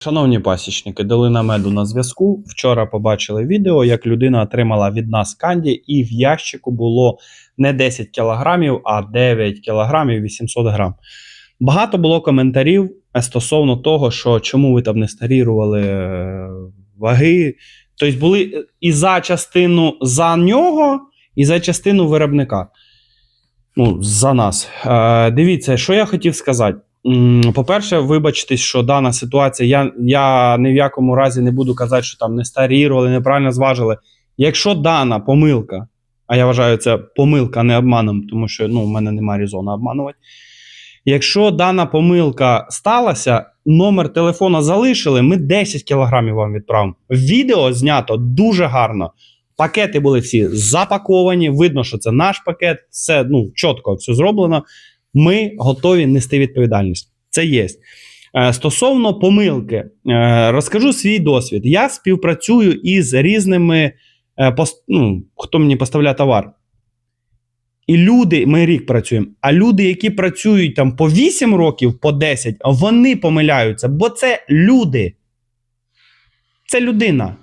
Шановні пасічники, долина меду на зв'язку. Вчора побачили відео, як людина отримала від нас канді, і в ящику було не 10 кілограмів, а 9 кілограмів 800 грам. Багато було коментарів стосовно того, що чому ви там не старірували е, ваги. Тобто були і за частину за нього, і за частину виробника. Ну, за нас. Е, дивіться, що я хотів сказати. По-перше, вибачтесь, що дана ситуація, я, я ні в якому разі не буду казати, що там не старірували, неправильно зважили. Якщо дана помилка, а я вважаю, це помилка не обманом, тому що ну, в мене немає резону обманувати. Якщо дана помилка сталася, номер телефона залишили, ми 10 кілограмів вам відправимо. Відео знято дуже гарно. Пакети були всі запаковані. Видно, що це наш пакет, все ну, чітко все зроблено. Ми готові нести відповідальність. Це є. Е, Стосовно помилки, е, розкажу свій досвід. Я співпрацюю із різними, е, ну, хто мені поставляє товар. І люди, ми рік працюємо, а люди, які працюють там по 8 років, по 10, вони помиляються, бо це люди. Це людина.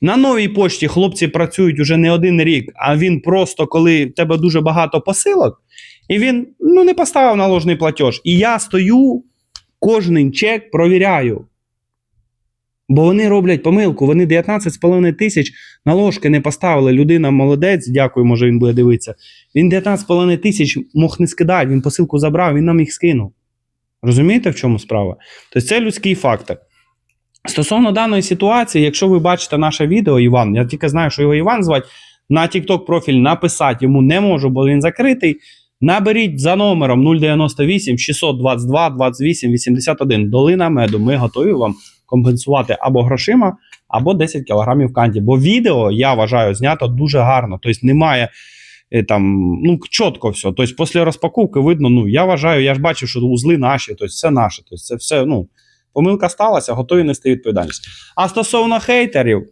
На новій пошті хлопці працюють уже не один рік, а він просто, коли в тебе дуже багато посилок, і він ну, не поставив наложний платеж. І я стою, кожний чек провіряю. Бо вони роблять помилку, вони 19,5 тисяч наложки не поставили. Людина молодець, дякую, може він буде дивитися. Він 19,5 тисяч мог не скидати, він посилку забрав, він нам їх скинув. Розумієте, в чому справа? Тобто це людський фактор. Стосовно даної ситуації, якщо ви бачите наше відео, Іван, я тільки знаю, що його Іван звати, на TikTok профіль написати йому не можу, бо він закритий. Наберіть за номером 098 622 28 81. Долина меду. Ми готові вам компенсувати або грошима, або 10 кілограмів канді. Бо відео, я вважаю, знято дуже гарно. Тобто немає е, там, ну, чітко все. Тобто, після розпаковки видно, ну, я вважаю, я ж бачив, що узли наші, тобто все наше. Тобто, це все, ну, помилка сталася, готові нести відповідальність. А стосовно хейтерів,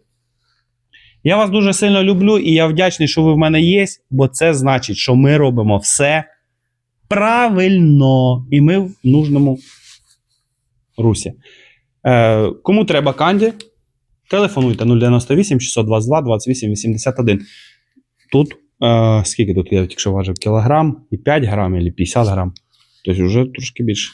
я вас дуже сильно люблю і я вдячний, що ви в мене є, бо це значить, що ми робимо все правильно, і ми в нужному русі. Е, кому треба канді, телефонуйте 098 622 28 81. Тут, е, скільки тут я тільки важив? Кілограм і 5 грам, і 50 грам. Тобто вже трошки більше.